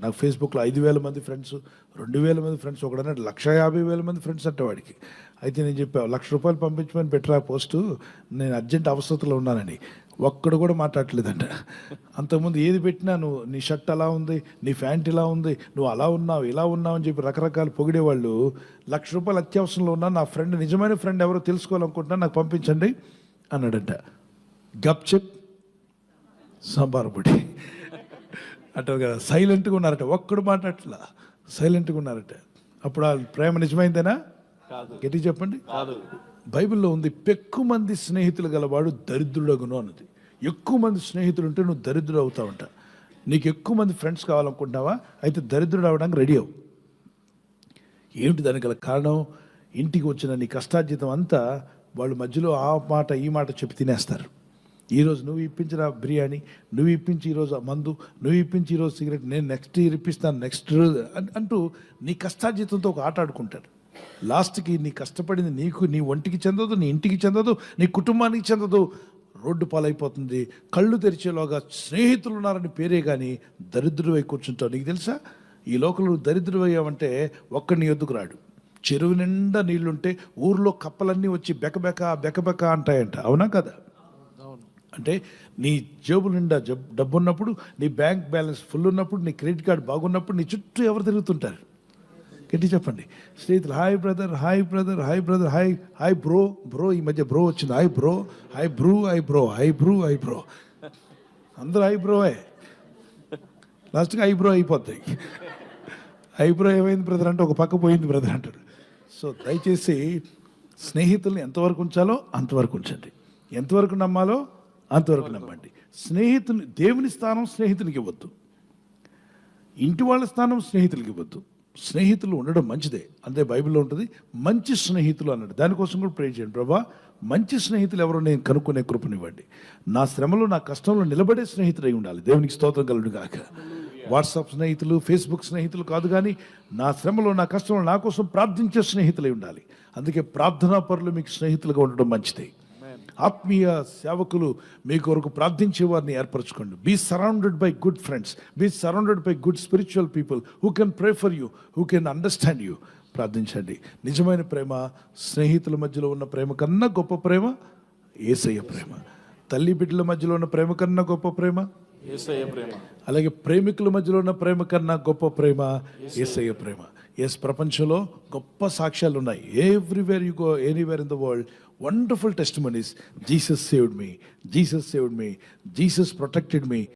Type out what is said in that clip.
నాకు ఫేస్బుక్లో ఐదు వేల మంది ఫ్రెండ్స్ రెండు వేల మంది ఫ్రెండ్స్ ఒకడన్నాడు లక్ష యాభై వేల మంది ఫ్రెండ్స్ అంటే వాడికి. అయితే నేను చెప్పా లక్ష రూపాయలు పంపించమని పెట్టరా పోస్టు? నేను అర్జెంట్ అవసరతలో ఉన్నానని. ఒక్కడు కూడా మాట్లాడలేదంట అంతకుముందు ఏది పెట్టినా నువ్వు నీ షర్ట్ అలా ఉంది నీ ప్యాంట్ ఇలా ఉంది నువ్వు అలా ఉన్నావు ఇలా ఉన్నావు అని చెప్పి రకరకాలు పొగిడేవాళ్ళు. లక్ష రూపాయలు అత్యవసరంలో ఉన్నా నా ఫ్రెండ్ నిజమైన ఫ్రెండ్ ఎవరో తెలుసుకోవాలనుకుంటున్నా నాకు పంపించండి అన్నాడంట. గప్ చెప్ సాంబార్ పొడి. అటు సైలెంట్గా ఉన్నారట. ఒక్కడు మాట్లాడట్లా. సైలెంట్గా ఉన్నారట. అప్పుడు ఆ ప్రేమ నిజమైందేనా? గట్టి చెప్పండి. బైబిల్లో ఉంది ఎక్కువ మంది స్నేహితులు గలవాడు దరిద్రుడగును అన్నది. ఎక్కువ మంది స్నేహితులు ఉంటే నువ్వు దరిద్రుడు అవుతావంట. నీకు ఎక్కువ మంది ఫ్రెండ్స్ కావాలనుకుంటున్నావా? అయితే దరిద్రుడు అవడానికి రెడీ అవు. ఏమిటి దానికి గల కారణం? ఇంటికి వచ్చిన నీ కష్టార్జితం అంతా వాళ్ళు మధ్యలో ఆ మాట ఈ మాట చెప్పి తినేస్తారు. ఈరోజు నువ్వు ఇప్పించిన బిర్యానీ నువ్వు ఇప్పించి ఈరోజు మందు నువ్వు ఇప్పించి ఈరోజు సిగరెట్ నేను నెక్స్ట్ ఇయర్ ఇప్పిస్తాను నెక్స్ట్ రోజు అంటూ నీ కష్టార్జితంతో ఒక ఆట ఆడుకుంటాడు. లాస్ట్కి నీ కష్టపడింది నీకు నీ ఒంటికి చెందదు నీ ఇంటికి చెందదు నీ కుటుంబానికి చెందదు రోడ్డు పాలైపోతుంది కళ్ళు తెరిచేలోగా స్నేహితులు ఉన్నారని పేరే కానీ దరిద్రువై కూర్చుంటావు. నీకు తెలుసా? ఈ లోకంలో నువ్వు అయ్యావంటే ఒక్కడిని ఎద్దుకు రాడు. చెరువు నిండా నీళ్ళుంటే ఊర్లో కప్పలన్నీ వచ్చి బెకబెక బెకబెక అంటాయంట. అవునా కదా? అంటే నీ జేబు నిండా డబ్బు ఉన్నప్పుడు నీ బ్యాంక్ బ్యాలెన్స్ ఫుల్ ఉన్నప్పుడు నీ క్రెడిట్ కార్డు బాగున్నప్పుడు నీ చుట్టూ ఎవరు తిరుగుతుంటారు? గట్టి చెప్పండి. స్నేహితులు hi brother hi brother hi brother hi hi bro bro ఈ మధ్య బ్రో వచ్చింది. Hi bro hi bro hi bro hi bro hi bro. అందరూ హై లాస్ట్గా లాస్ట్కి ఐబ్రో అయిపోతాయి ఐబ్రో ఏమైంది బ్రదర్ అంటే ఒక పక్క పోయింది బ్రదర్ అంటారు సో దయచేసి స్నేహితుల్ని ఎంతవరకు ఉంచాలో అంతవరకు ఉంచండి. ఎంతవరకు నమ్మాలో అంతవరకు నమ్మండి. స్నేహితుని దేవుని స్థానం స్నేహితునికి ఇవ్వద్దు. ఇంటి వాళ్ళ స్థానం స్నేహితులకి ఇవ్వద్దు. స్నేహితులు ఉండడం మంచిదే. అంతే బైబిల్లో ఉంటుంది మంచి స్నేహితులు అన్నాడు. దానికోసం కూడా ప్రే చేయండి ప్రభా. మంచి స్నేహితులు ఎవరో నేను కనుక్కునే కృపనివ్వండి. నా శ్రమలో నా కష్టంలో నిలబడే స్నేహితుడై ఉండాలి. దేవునికి స్తోత్రం కలుడు కాక వాట్సాప్ స్నేహితులు ఫేస్బుక్ స్నేహితులు కాదు కానీ నా శ్రమలో నా కష్టంలో నా కోసం ప్రార్థించే స్నేహితులై ఉండాలి. అందుకే ప్రార్థనా పరులు మీకు స్నేహితులుగా ఉండడం మంచిదే. ఆత్మీయ సేవకులు మీ కొరకు ప్రార్థించే వారిని ఏర్పరచుకోండి. Be surrounded by good friends be surrounded by good spiritual people who can pray for you who can understand you ప్రార్థించండి. నిజమైన ప్రేమ స్నేహితుల మధ్యలో ఉన్న ప్రేమ కన్నా గొప్ప ప్రేమ ఏసయ్య ప్రేమ. తల్లి బిడ్డల మధ్యలో ఉన్న ప్రేమ కన్నా గొప్ప ప్రేమ ప్రేమ అలాగే ప్రేమికుల మధ్యలో ఉన్న ప్రేమ కన్నా గొప్ప ప్రేమ ఏసయ్య. ప్రేమ. ఎస్ ప్రపంచంలో గొప్ప సాక్ష్యాలు ఉన్నాయి. Everywhere you go anywhere in the world wonderful testimonies Jesus saved me Jesus saved me Jesus protected me